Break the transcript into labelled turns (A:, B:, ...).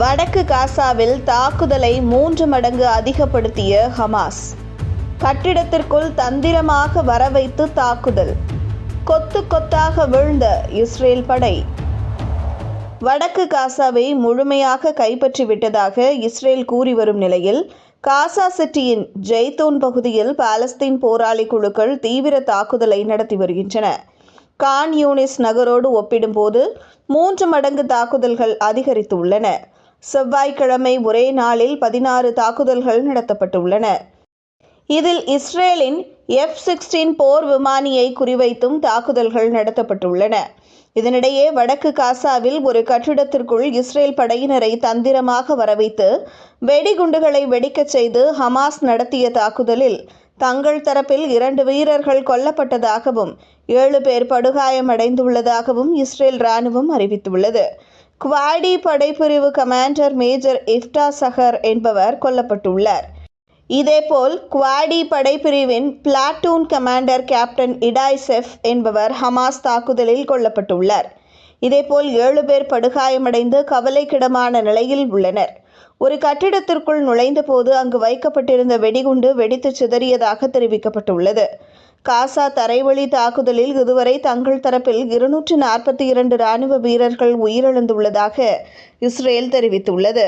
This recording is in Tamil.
A: வடக்கு காசாவில் தாக்குதலை மூன்று மடங்கு அதிகப்படுத்திய ஹமாஸ். கட்டிடத்திற்குள் தந்திரமாக வரவைத்து தாக்குதல். கொத்து கொத்தாக வீழ்ந்த இஸ்ரேல் படை. வடக்கு காசாவை முழுமையாக கைப்பற்றிவிட்டதாக இஸ்ரேல் கூறி வரும் நிலையில் காசா சிட்டியின் ஜெய்தூன் பகுதியில் பாலஸ்தீன் போராளி குழுக்கள் தீவிர தாக்குதலை நடத்தி வருகின்றன. கான் யூனிஸ் நகரோடு ஒப்பிடும்போது மூன்று மடங்கு தாக்குதல்கள் அதிகரித்துள்ளன. செவ்வாய்க்கிழமை ஒரே நாளில் பதினாறு தாக்குதல்கள் நடத்தப்பட்டுள்ளன. இதில் இஸ்ரேலின் எஃப் சிக்ஸ்டீன் போர் விமானியை குறிவைத்தும் தாக்குதல்கள் நடத்தப்பட்டுள்ளன. இதனிடையே வடக்கு காசாவில் ஒரு கட்டிடத்திற்குள் இஸ்ரேல் படையினரை தந்திரமாக வரவைத்து வெடிகுண்டுகளை வெடிக்கச் செய்து ஹமாஸ் நடத்திய தாக்குதலில் தங்கள் தரப்பில் இரண்டு வீரர்கள் கொல்லப்பட்டதாகவும் ஏழு பேர் படுகாயமடைந்துள்ளதாகவும் இஸ்ரேல் ராணுவம் அறிவித்துள்ளது. குவாடி படைப்பிரிவு கமாண்டர் மேஜர் இஃப்டா சஹர் என்பவர் கொல்லப்பட்டுள்ளார். இதேபோல் குவாடி படைப்பிரிவின் பிளாட்டூன் கமாண்டர் கேப்டன் இடாய் செஃப் என்பவர் ஹமாஸ் தாக்குதலில் கொல்லப்பட்டுள்ளார். இதேபோல் ஏழு பேர் படுகாயமடைந்து கவலைக்கிடமான நிலையில் உள்ளனர். ஒரு கட்டிடத்திற்குள் நுழைந்தபோது அங்கு வைக்கப்பட்டிருந்த வெடிகுண்டு வெடித்து சிதறியதாக தெரிவிக்கப்பட்டுள்ளது. காசா தரைவழி தாக்குதலில் இதுவரை தங்கள் தரப்பில் இருநூற்று நாற்பத்தி இரண்டு ராணுவ வீரர்கள் உயிரிழந்துள்ளதாக இஸ்ரேல் தெரிவித்துள்ளது.